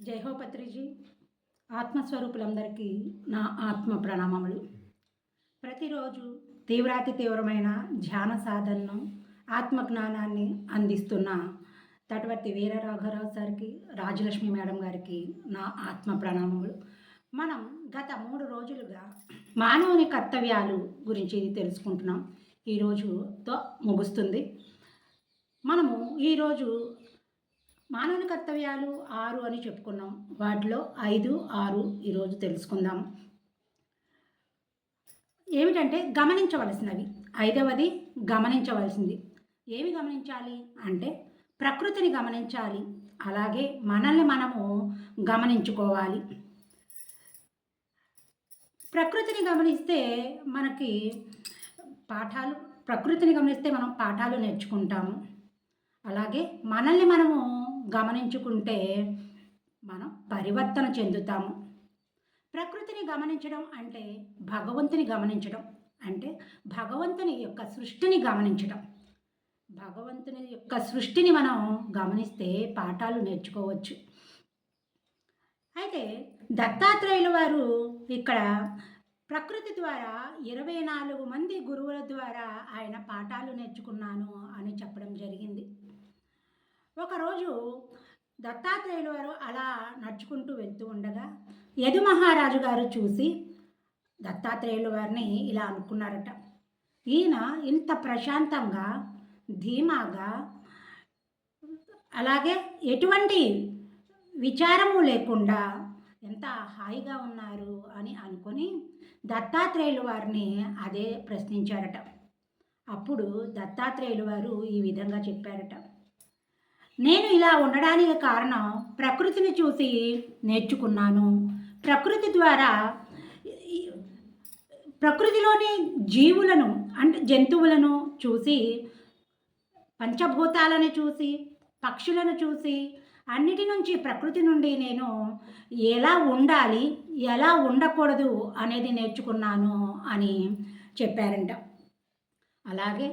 జై హో పత్రిజీ. ఆత్మస్వరూపులందరికీ నా ఆత్మ ప్రణామములు. ప్రతిరోజు తీవ్రాతి తీవ్రమైన ధ్యాన సాధనను ఆత్మజ్ఞానాన్ని అందిస్తున్న తటవర్తి వీరరాఘవరావు సార్కి రాజలక్ష్మి మేడం గారికి నా ఆత్మ ప్రణామములు. మనం గత మూడు రోజులుగా మానవుని కర్తవ్యాలు గురించి తెలుసుకుంటున్నాం. ఈరోజుతో ముగుస్తుంది. మనము ఈరోజు మానవుని కర్తవ్యాలు ఆరు అని చెప్పుకున్నాం. వాటిలో ఐదు ఆరు ఈరోజు తెలుసుకుందాం. ఏమిటంటే గమనించవలసినవి. ఐదవది గమనించవలసింది. ఏమి గమనించాలి అంటే ప్రకృతిని గమనించాలి. అలాగే మనల్ని మనము గమనించుకోవాలి. ప్రకృతిని గమనిస్తే మనకి పాఠాలు ప్రకృతిని గమనిస్తే మనం పాఠాలు నేర్చుకుంటాము. అలాగే మనల్ని మనము గమనించుకుంటే మనం పరివర్తన చెందుతాము. ప్రకృతిని గమనించడం అంటే భగవంతుని గమనించడం అంటే భగవంతుని యొక్క సృష్టిని గమనించడం. భగవంతుని యొక్క సృష్టిని మనం గమనిస్తే పాఠాలు నేర్చుకోవచ్చు. అయితే దత్తాత్రేయుల వారు ఇక్కడ ప్రకృతి ద్వారా ఇరవై నాలుగు మంది గురువుల ద్వారా ఆయన పాఠాలు నేర్చుకున్నాను అని చెప్పడం జరిగింది. ఒకరోజు దత్తాత్రేయులు వారు అలా నడుచుకుంటూ వెళ్తూ ఉండగా యదు మహారాజు గారు చూసి దత్తాత్రేయుల వారిని ఇలా అనుకున్నారట ఈయన ఇంత ప్రశాంతంగా ధీమాగా అలాగే ఎటువంటి విచారము లేకుండా ఎంత హాయిగా ఉన్నారు? అని అనుకొని దత్తాత్రేయుల వారిని అదే ప్రశ్నించారట. అప్పుడు దత్తాత్రేయుల వారు ఈ విధంగా చెప్పారట నేను ఇలా ఉండడానికి కారణం ప్రకృతిని చూసి నేర్చుకున్నాను. ప్రకృతి ద్వారా ప్రకృతిలోని జీవులను అంటే జంతువులను చూసి పంచభూతాలను చూసి పక్షులను చూసి అన్నిటి నుంచి ప్రకృతి నుండి నేను ఎలా ఉండాలి ఎలా ఉండకూడదు అనేది నేర్చుకున్నాను అని చెప్పారంట. అలాగే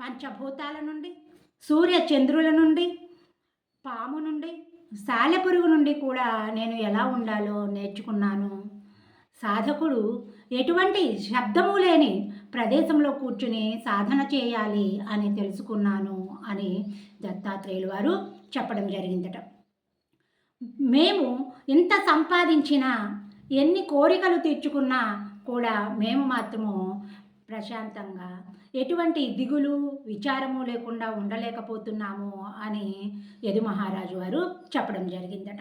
పంచభూతాల నుండి సూర్య చంద్రుల నుండి పాము నుండి సాలెపురుగు నుండి కూడా నేను ఎలా ఉండాలో నేర్చుకున్నాను. సాధకుడు ఎటువంటి శబ్దము లేని ప్రదేశంలో కూర్చుని సాధన చేయాలి అని తెలుసుకున్నాను అని దత్తాత్రేయులు వారు చెప్పడం జరిగిందట. మేము ఇంత సంపాదించినా ఎన్ని కోరికలు తీర్చుకున్నా కూడా మేము మాత్రము ప్రశాంతంగా ఎటువంటి దిగులు విచారము లేకుండా ఉండలేకపోతున్నాము అని యదు మహారాజు వారు చెప్పడం జరిగిందట.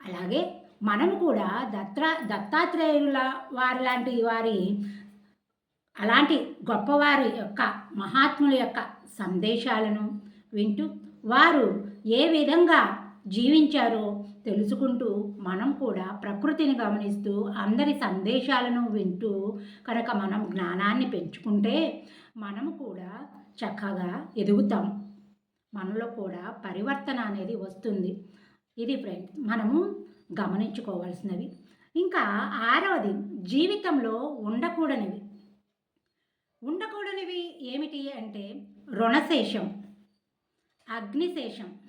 అలాగే మనం కూడా దత్తా దత్తాత్రేయుల వారి లాంటి వారి అలాంటి గొప్పవారి యొక్క మహాత్ముల యొక్క సందేశాలను వింటూ వారు ఏ విధంగా జీవించారో తెలుసుకుంటూ మనం కూడా ప్రకృతిని గమనిస్తూ అందరి సందేశాలను వింటూ కనుక మనం జ్ఞానాన్ని పెంచుకుంటే మనము కూడా చక్కగా ఎదుగుతాం. మనలో కూడా పరివర్తన అనేది వస్తుంది. ఇది ఫ్రెండ్స్ మనము గమనించుకోవాల్సినవి. ఇంకా ఆరవది జీవితంలో ఉండకూడనివి. ఉండకూడనివి ఏమిటి అంటే రుణశేషం అగ్నిశేషం.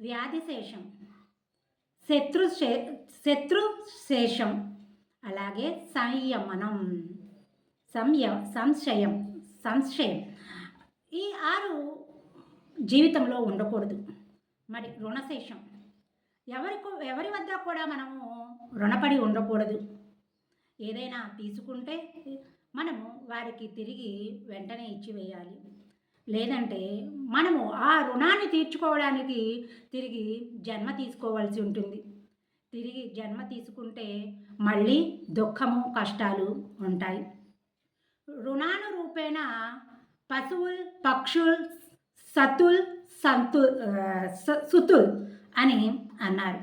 వ్యాధిశేషం. శత్రు శత్రుశేషం అలాగే సంయమనం. సంయ సంశయం సంశయం. ఈ ఆరు జీవితంలో ఉండకూడదు. మరి రుణశేషం. ఎవరికో ఎవరి వద్ద కూడా మనము రుణపడి ఉండకూడదు. ఏదైనా తీసుకుంటే మనము వారికి తిరిగి వెంటనే ఇచ్చివేయాలి. లేదంటే మనము ఆ రుణాన్ని తీర్చుకోవడానికి తిరిగి జన్మ తీసుకోవాల్సి ఉంటుంది. తిరిగి జన్మ తీసుకుంటే మళ్ళీ దుఃఖము కష్టాలు ఉంటాయి. రుణాను రూపేణ పశువుల్ పక్షుల్ సతుల్ సంతు సుతుల్ అని అన్నారు.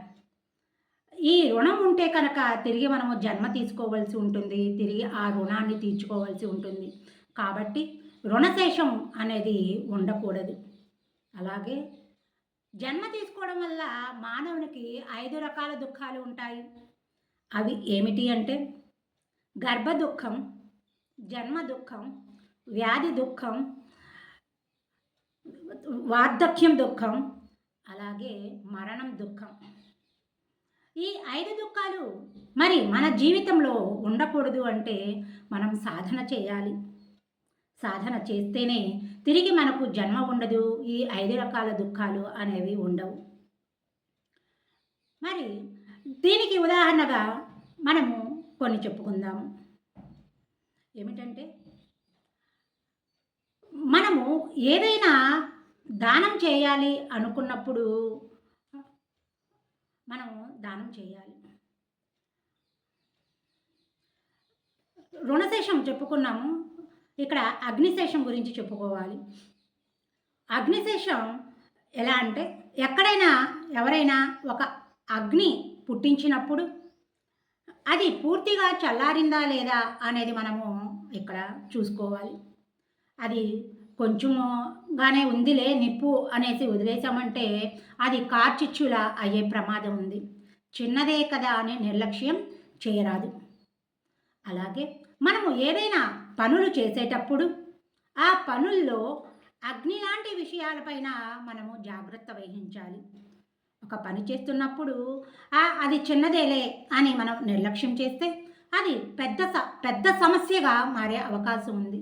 ఈ రుణం ఉంటే కనుక తిరిగి మనము జన్మ తీసుకోవాల్సి ఉంటుంది. తిరిగి ఆ రుణాన్ని తీర్చుకోవాల్సి ఉంటుంది. కాబట్టి రుణశేషం అనేది ఉండకూడదు. అలాగే జన్మ తీసుకోవడం వల్ల మానవునికి ఐదు రకాల దుఃఖాలు ఉంటాయి. అవి ఏమిటి అంటే గర్భ దుఃఖం జన్మ దుఃఖం వ్యాధి దుఃఖం వార్ధక్యం దుఃఖం అలాగే మరణం దుఃఖం. ఈ ఐదు దుఃఖాలు మరి మన జీవితంలో ఉండకూడదు అంటే మనం సాధన చేయాలి. సాధన చేస్తేనే తిరిగి మనకు జన్మ ఉండదు. ఈ ఐదు రకాల దుఃఖాలు అనేవి ఉండవు. మరి దీనికి ఉదాహరణగా మనము కొన్ని చెప్పుకుందాము ఏమిటంటే మనము ఏదైనా దానం చేయాలి అనుకున్నప్పుడు మనము దానం చేయాలి. రుణశేషం చెప్పుకున్నాము. ఇక్కడ అగ్నిశేషం గురించి చెప్పుకోవాలి. అగ్నిశేషం ఎలా అంటే ఎక్కడైనా ఎవరైనా ఒక అగ్ని పుట్టించినప్పుడు అది పూర్తిగా చల్లారిందా లేదా అనేది మనము ఇక్కడ చూసుకోవాలి. అది కొంచెముగానే ఉందిలే నిప్పు అనేసి వదిలేసామంటే అది కార్చిచ్చులా అయ్యే ప్రమాదం ఉంది. చిన్నదే కదా అనే నిర్లక్ష్యం చేయరాదు. అలాగే మనము ఏదైనా పనులు చేసేటప్పుడు ఆ పనుల్లో అగ్ని లాంటి విషయాలపైన మనము జాగ్రత్త వహించాలి. ఒక పని చేస్తున్నప్పుడు అది చిన్నదేలే అని మనం నిర్లక్ష్యం చేస్తే అది పెద్ద పెద్ద సమస్యగా మారే అవకాశం ఉంది.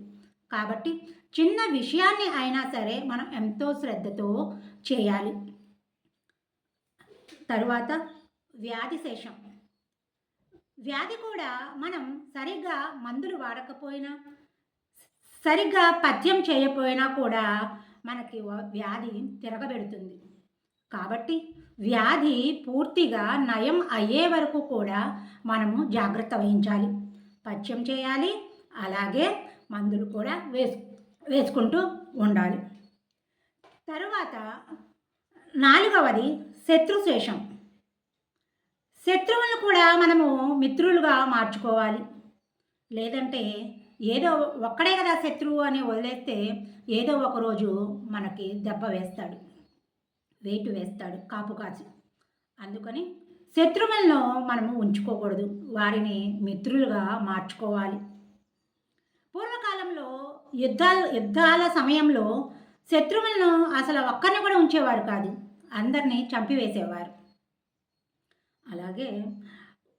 కాబట్టి చిన్న విషయాన్ని అయినా సరే మనం ఎంతో శ్రద్ధతో చేయాలి. తరువాత వ్యాధి శేషం. వ్యాధి కూడా మనం సరిగ్గా మందులు వాడకపోయినా సరిగ్గా పథ్యం చేయకపోయినా కూడా మనకి వ్యాధి తిరగబెడుతుంది. కాబట్టి వ్యాధి పూర్తిగా నయం అయ్యే వరకు కూడా మనము జాగ్రత్త వహించాలి. పథ్యం చేయాలి అలాగే మందులు కూడా వేసు వేసుకుంటూ ఉండాలి. తరువాత నాలుగవది శత్రుశేషం. శత్రువులను కూడా మనము మిత్రులుగా మార్చుకోవాలి. లేదంటే ఏదో ఒక్కడే కదా శత్రువు అని వదిలేస్తే ఏదో ఒకరోజు మనకి దెబ్బ వేస్తాడు. వెయిట్ వేస్తాడు కాపు కాచి. అందుకని శత్రువులను మనము ఉంచుకోకూడదు. వారిని మిత్రులుగా మార్చుకోవాలి. పూర్వకాలంలో యుద్ధాలు యుద్ధాల సమయంలో శత్రువులను అసలు ఒక్కరిని కూడా ఉంచేవారు కాదు. అందరినీ చంపివేసేవారు. అలాగే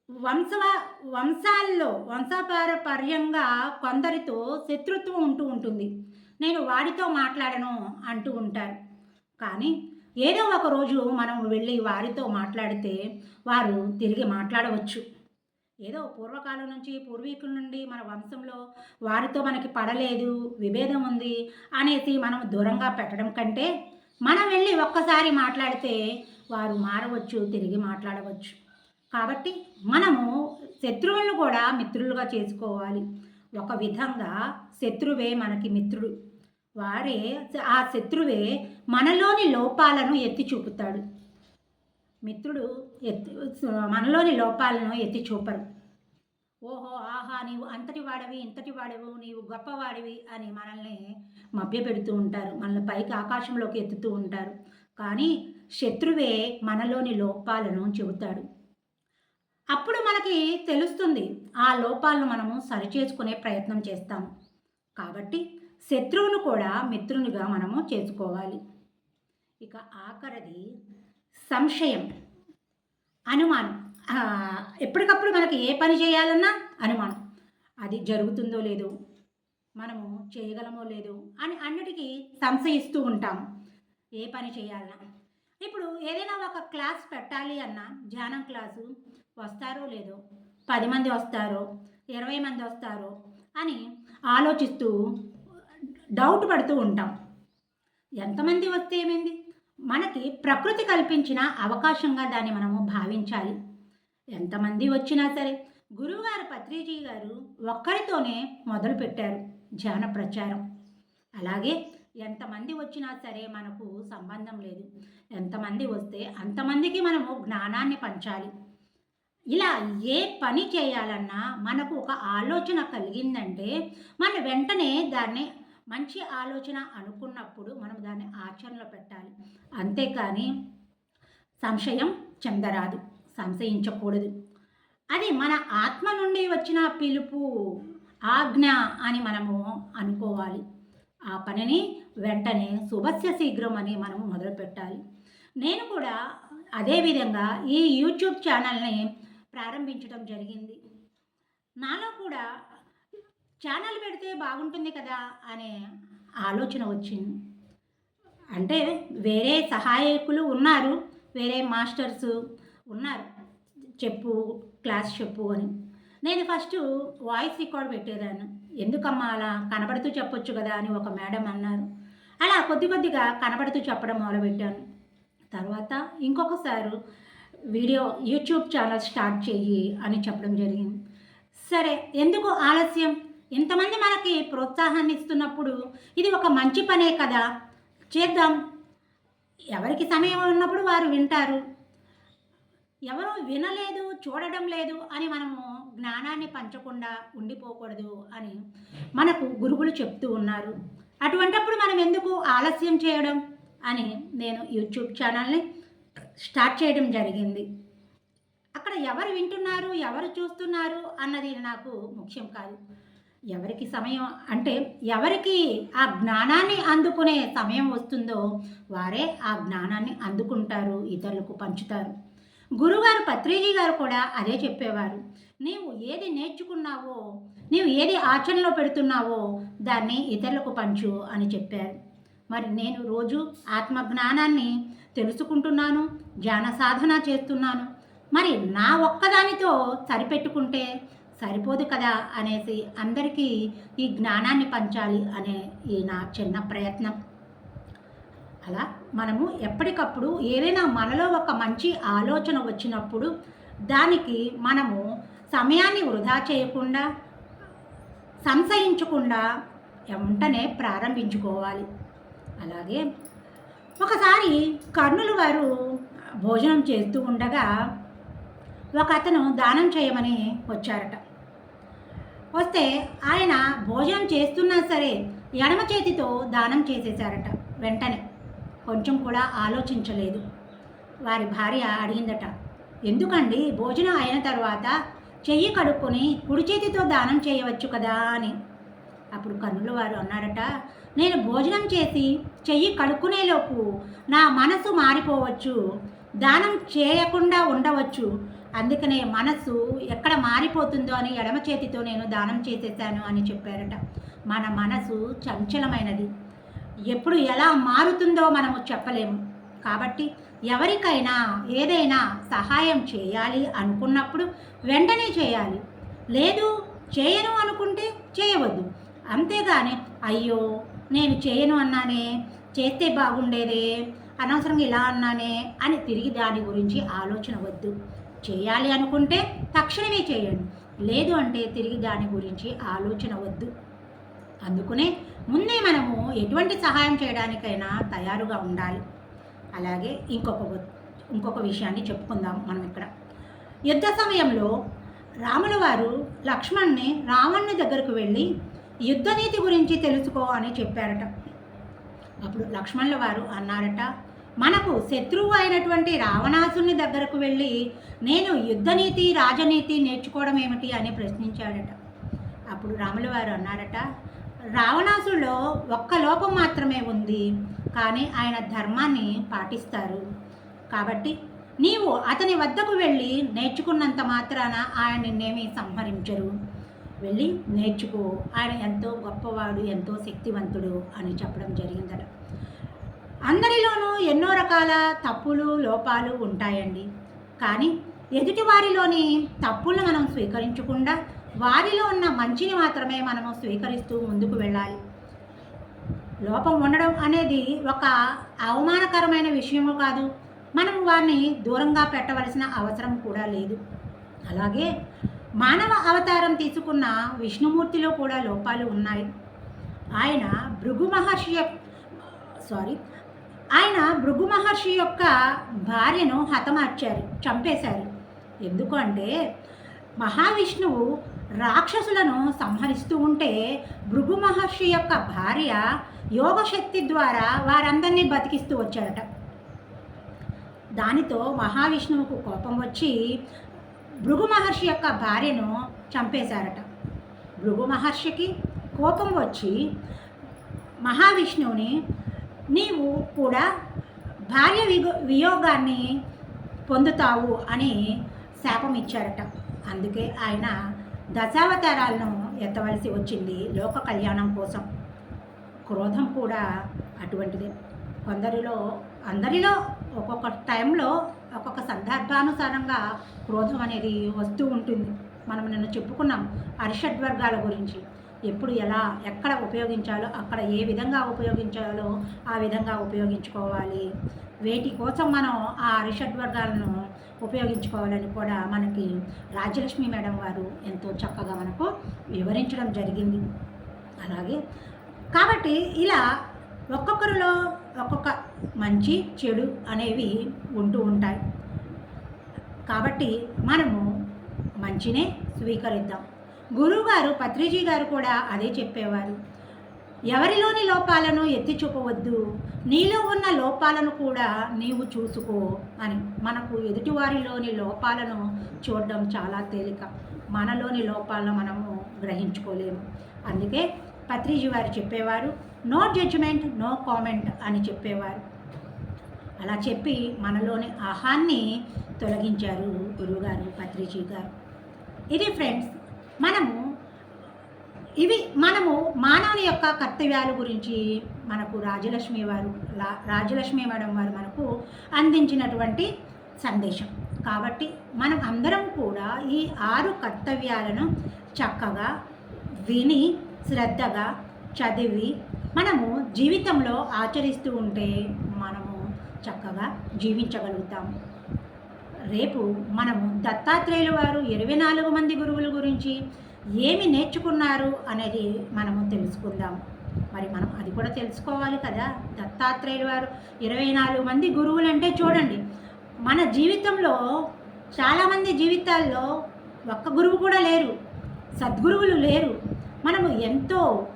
వంశవ వంశాల్లో వంశపారపర్యంగా కొందరితో శత్రుత్వం ఉంటూ ఉంటుంది. నేను వాడితో మాట్లాడను అంటూ ఉంటారు. కానీ ఏదో ఒక రోజు మనం వెళ్ళి వారితో మాట్లాడితే వారు తిరిగి మాట్లాడవచ్చు. ఏదో పూర్వకాలం నుంచి పూర్వీకుల నుండి మన వంశంలో వారితో మనకి పడలేదు విభేదం ఉంది అనేసి మనం దూరంగా పెట్టడం కంటే మనం వెళ్ళి ఒక్కసారి మాట్లాడితే వారు మారవచ్చు తిరిగి మాట్లాడవచ్చు. కాబట్టి మనము శత్రువులను కూడా మిత్రులుగా చేసుకోవాలి. ఒక విధంగా శత్రువే మనకి మిత్రుడు. వారే ఆ శత్రువే మనలోని లోపాలను ఎత్తి చూపుతాడు. మిత్రుడు ఎత్తి మనలోని లోపాలను ఎత్తి చూపరు. ఓహో ఆహా నీవు అంతటి వాడవి ఇంతటి వాడవు నీవు గొప్పవాడివి అని మనల్ని మభ్యపెడుతూ ఉంటారు. మనల్ని పైకి ఆకాశంలోకి ఎత్తుతూ ఉంటారు. కానీ శత్రువే మనలోని లోపాలను చెబుతాడు. అప్పుడు మనకి తెలుస్తుంది ఆ లోపాలను మనము సరిచేసుకునే ప్రయత్నం చేస్తాము కాబట్టి శత్రువును కూడా మిత్రునిగా మనము చేసుకోవాలి. ఇక ఆఖరిది సంశయం అనుమానం. ఎప్పటికప్పుడు మనకి ఏ పని చేయాలన్నా అనుమానం. అది జరుగుతుందో లేదో మనము చేయగలమో లేదో అని అన్నిటికీ సంశయిస్తూ ఉంటాము ఏ పని చేయాలన్నా. ఇప్పుడు ఏదైనా ఒక క్లాస్ పెట్టాలి అన్నా ధ్యానం క్లాసు వస్తారో లేదో పది మంది వస్తారో ఇరవై మంది వస్తారో అని ఆలోచిస్తూ డౌట్ పడుతూ ఉంటాం. ఎంతమంది వస్తే ఏమైంది? మనకి ప్రకృతి కల్పించిన అవకాశంగా దాన్ని మనము భావించాలి. ఎంతమంది వచ్చినా సరే గురువుగారు పత్రిజీ గారు ఒక్కరితోనే మొదలుపెట్టారు ధ్యాన ప్రచారం. అలాగే ఎంతమంది వచ్చినా సరే మనకు సంబంధం లేదు. ఎంతమంది వస్తే అంతమందికి మనము జ్ఞానాన్ని పంచాలి. ఇలా ఏ పని చేయాలన్నా మనకు ఒక ఆలోచన కలిగిందంటే మన వెంటనే దాన్ని మంచి ఆలోచన అనుకున్నప్పుడు మనం దాన్ని ఆచరణలో పెట్టాలి. అంతేకాని సంశయం చెందరాదు సంశయించకూడదు. అది మన ఆత్మ నుండి వచ్చిన పిలుపు ఆజ్ఞ అని మనము అనుకోవాలి. ఆ పనిని వెంటనే శుభస్య శీఘ్రం అని మనం మొదలు పెట్టాలి. నేను కూడా అదేవిధంగా ఈ యూట్యూబ్ ఛానల్ని ప్రారంభించడం జరిగింది. నాలో కూడా ఛానల్ పెడితే బాగుంటుంది కదా అనే ఆలోచన వచ్చింది. అంటే వేరే సహాయకులు ఉన్నారు వేరే మాస్టర్స్ ఉన్నారు. చెప్పు క్లాస్ చెప్పు అని. నేను ఫస్ట్ వాయిస్ రికార్డ్ పెట్టేదాన్ని. ఎందుకమ్మా అలా కనబడుతూ చెప్పొచ్చు కదా అని ఒక మేడం అన్నారు. అలా కొద్ది కొద్దిగా కనబడుతూ చెప్పడం మొదలుపెట్టాను. తర్వాత ఇంకొకసారి వీడియో యూట్యూబ్ ఛానల్ స్టార్ట్ చెయ్యి అని చెప్పడం జరిగింది. సరే ఎందుకు ఆలస్యం? ఇంతమంది మనకి ప్రోత్సాహాన్ని ఇస్తున్నప్పుడు ఇది ఒక మంచి పనే కదా? చేద్దాం. ఎవరికి సమయం ఉన్నప్పుడు వారు వింటారు. ఎవరు వినలేదు చూడడం లేదు అని మనము జ్ఞానాన్ని పంచకుండా ఉండిపోకూడదు అని మనకు గురువులు చెప్తూ ఉన్నారు. అటువంటప్పుడు మనం ఎందుకు ఆలస్యం చేయడం అని నేను యూట్యూబ్ ఛానల్ని స్టార్ట్ చేయడం జరిగింది. అక్కడ ఎవరు వింటున్నారు ఎవరు చూస్తున్నారు అన్నది నాకు ముఖ్యం కాదు. ఎవరికి సమయం అంటే ఎవరికి ఆ జ్ఞానాన్ని అందుకునే సమయం వస్తుందో వారే ఆ జ్ఞానాన్ని అందుకుంటారు ఇతరులకు పంచుతారు. గురుగారు పత్రిజీ గారు కూడా అదే చెప్పేవారు. నీవు ఏది నేర్చుకున్నావో నీవు ఏది ఆచరణలో పెడుతున్నావో దాన్ని ఇతరులకు పంచు అని చెప్పారు. మరి నేను రోజు ఆత్మజ్ఞానాన్ని తెలుసుకుంటున్నాను ధ్యాన సాధన చేస్తున్నాను. మరి నా ఒక్కదానితో సరిపెట్టుకుంటే సరిపోదు కదా అనేసి అందరికీ ఈ జ్ఞానాన్ని పంచాలి అనే ఈ నా చిన్న ప్రయత్నం. అలా మనము ఎప్పటికప్పుడు ఏదైనా మనలో ఒక మంచి ఆలోచన వచ్చినప్పుడు దానికి మనము సమయాన్ని వృధా చేయకుండా సంశయించకుండా వెంటనే ప్రారంభించుకోవాలి. అలాగే ఒకసారి కర్ణులు వారు భోజనం చేస్తూ ఉండగా ఒక అతను దానం చేయమని వచ్చారట. వస్తే ఆయన భోజనం చేస్తున్నా సరే ఎడమ చేతితో దానం చేసేశారట వెంటనే. కొంచెం కూడా ఆలోచించలేదు. వారి భార్య అడిగిందట ఎందుకండి? భోజనం అయిన తర్వాత చెయ్యి కడుక్కొని కుడి చేతితో దానం చేయవచ్చు కదా? అని. అప్పుడు కన్నుల వారు అన్నారట నేను భోజనం చేసి చెయ్యి కడుక్కునేలోపు నా మనసు మారిపోవచ్చు దానం చేయకుండా ఉండవచ్చు. అందుకనే మనసు ఎక్కడ మారిపోతుందో అని ఎడమ చేతితో నేను దానం చేసేసాను అని చెప్పారట. మన మనసు చంచలమైనది. ఎప్పుడు ఎలా మారుతుందో మనము చెప్పలేము. కాబట్టి ఎవరికైనా ఏదైనా సహాయం చేయాలి అనుకున్నప్పుడు వెంటనే చేయాలి. లేదు చేయను అనుకుంటే చేయవద్దు. అంతేగాని అయ్యో నేను చేయను అన్నానే చేస్తే బాగుండేదే అనవసరంగా ఇలా అన్నానే అని తిరిగి దాని గురించి ఆలోచన వద్దు. చేయాలి అనుకుంటే తక్షణమే చేయండి. లేదు అంటే తిరిగి దాని గురించి ఆలోచన వద్దు. అందుకునే ముందే మనము ఎటువంటి సహాయం చేయడానికైనా తయారుగా ఉండాలి. అలాగే ఇంకొక ఇంకొక విషయాన్ని చెప్పుకుందాం మనం ఇక్కడ. యుద్ధ సమయంలో రాముల వారు లక్ష్మణ్ని రావణ్ణి దగ్గరకు వెళ్ళి యుద్ధనీతి గురించి తెలుసుకో అని చెప్పారట. అప్పుడు లక్ష్మణుల వారు అన్నారట మనకు శత్రువు అయినటువంటి రావణాసుని దగ్గరకు వెళ్ళి నేను యుద్ధనీతి రాజనీతి నేర్చుకోవడం ఏమిటి? అని ప్రశ్నించాడట. అప్పుడు రాముల వారు అన్నారట రావణాసుడిలో ఒక్క లోపం మాత్రమే ఉంది కానీ ఆయన ధర్మాన్ని పాటిస్తారు. కాబట్టి నీవు అతని వద్దకు వెళ్ళి నేర్చుకున్నంత మాత్రాన ఆయన నిన్నేమి సంహరించరు. వెళ్ళి నేర్చుకో ఆయన ఎంతో గొప్పవాడు ఎంతో శక్తివంతుడు అని చెప్పడం జరిగిందట. అందరిలోనూ ఎన్నో రకాల తప్పులు లోపాలు ఉంటాయండి. కానీ ఎదుటివారిలోని తప్పులను మనం స్వీకరించకుండా వారిలో ఉన్న మంచిని మాత్రమే మనము స్వీకరిస్తూ ముందుకు వెళ్ళాలి. లోపం ఉండడం అనేది ఒక అవమానకరమైన విషయము కాదు. మనం వారిని దూరంగా పెట్టవలసిన అవసరం కూడా లేదు. అలాగే మానవ అవతారం తీసుకున్న విష్ణుమూర్తిలో కూడా లోపాలు ఉన్నాయి. ఆయన భృగు మహర్షి సారీ ఆయన భృగు మహర్షి యొక్క భార్యను హతమార్చారు చంపేశారు. ఎందుకంటే మహావిష్ణువు రాక్షసులను సంహరిస్తూ ఉంటే భృగు మహర్షి యొక్క భార్య యోగశక్తి ద్వారా వారందరినీ బతికిస్తూ వచ్చారట దానితో మహావిష్ణువుకు కోపం వచ్చి భృగు మహర్షి యొక్క భార్యను చంపేశారట. భృగు మహర్షికి కోపం వచ్చి మహావిష్ణువుని నీవు కూడా భార్య వియోగాన్ని పొందుతావు అని శాపం ఇచ్చారట. అందుకే ఆయన దశావతారాలను ఎత్తవలసి వచ్చింది లోక కళ్యాణం కోసం. క్రోధం కూడా అటువంటిదే. కొందరిలో అందరిలో ఒక్కొక్క టైంలో ఒక్కొక్క సందర్భానుసారంగా క్రోధం అనేది వస్తూ ఉంటుంది. మనం నిన్న చెప్పుకున్నాం అరిషడ్ వర్గాల గురించి. ఎప్పుడు ఎలా ఎక్కడ ఉపయోగించాలో అక్కడ ఏ విధంగా ఉపయోగించాలో ఆ విధంగా ఉపయోగించుకోవాలి. వేటి కోసం మనం ఆ అరిషడ్ వర్గాలను ఉపయోగించుకోవాలని కూడా మనకి రాజ్యలక్ష్మి మేడం వారు ఎంతో చక్కగా మనకు వివరించడం జరిగింది. అలాగే కాబట్టి ఇలా ఒక్కొక్కరిలో ఒక్కొక్క మంచి చెడు అనేవి ఉంటూ ఉంటాయి. కాబట్టి మనము మంచినే స్వీకరిద్దాం. గురువుగారు పత్రిజీ గారు కూడా అదే చెప్పేవారు. ఎవరిలోని లోపాలను ఎత్తి చూపవద్దు? నీలో ఉన్న లోపాలను కూడా నీవు చూసుకో అని మనకు ఎదుటివారిలోని లోపాలను చూడడం చాలా తేలిక. మనలోని లోపాలను మనము గ్రహించుకోలేము. అందుకే పత్రిజీ వారు చెప్పేవారు నో జడ్జిమెంట్ నో కామెంట్ అని చెప్పేవారు. అలా చెప్పి మనలోని ఆహాన్ని తొలగించారు గురువుగారు పత్రిజీ గారు. ఇది ఫ్రెండ్స్ మనము ఇవి మనము మానవుని యొక్క కర్తవ్యాల గురించి మనకు రాజలక్ష్మి వారు రాజలక్ష్మి మేడం వారు మనకు అందించినటువంటి సందేశం. కాబట్టి మనం అందరం కూడా ఈ ఆరు కర్తవ్యాలను చక్కగా విని శ్రద్ధగా చదివి మనము జీవితంలో ఆచరిస్తూ ఉంటే మనము చక్కగా జీవించగలుగుతాము రేపు మనము దత్తాత్రేయుల వారు ఇరవై నాలుగు మంది గురువుల గురించి ఏమి నేర్చుకున్నారు అనేది మనము తెలుసుకుందాం. మరి మనం అది కూడా తెలుసుకోవాలి కదా. దత్తాత్రేయుడు వారు ఇరవై నాలుగు మంది గురువులు అంటే చూడండి మన జీవితంలో చాలామంది జీవితాల్లో ఒక్క గురువు కూడా లేరు సద్గురువులు లేరు. మనము ఎంతో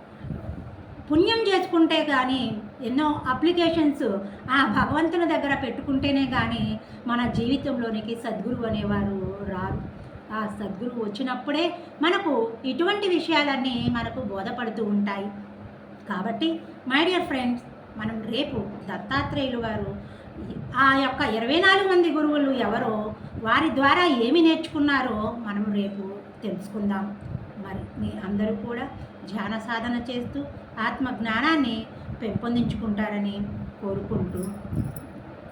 పుణ్యం చేసుకుంటే కానీ ఎన్నో అప్లికేషన్స్ ఆ భగవంతుని దగ్గర పెట్టుకుంటేనే కానీ మన జీవితంలోనికి సద్గురువు అనేవారు రారు. ఆ సద్గురువు వచ్చినప్పుడే మనకు ఇటువంటి విషయాలన్నీ మనకు బోధపడుతూ ఉంటాయి. కాబట్టి మై డియర్ ఫ్రెండ్స్ మనం రేపు దత్తాత్రేయులు వారు ఆ యొక్క ఇరవై నాలుగు మంది గురువులు ఎవరో వారి ద్వారా ఏమి నేర్చుకున్నారో మనం రేపు తెలుసుకుందాం. మరి మీ అందరూ కూడా ధ్యాన సాధన చేస్తూ ఆత్మ జ్ఞానాన్ని పెంపొందించుకుంటారని కోరుకుంటూ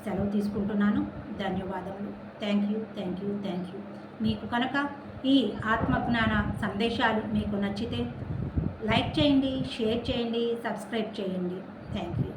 సెలవు తీసుకుంటున్నాను. ధన్యవాదములు. Thank you thank you thank you మీకు కనుక ఈ ఆత్మజ్ఞాన సందేశాలు మీకు నచ్చితే లైక్ చేయండి షేర్ చేయండి సబ్స్క్రైబ్ చేయండి. Thank you.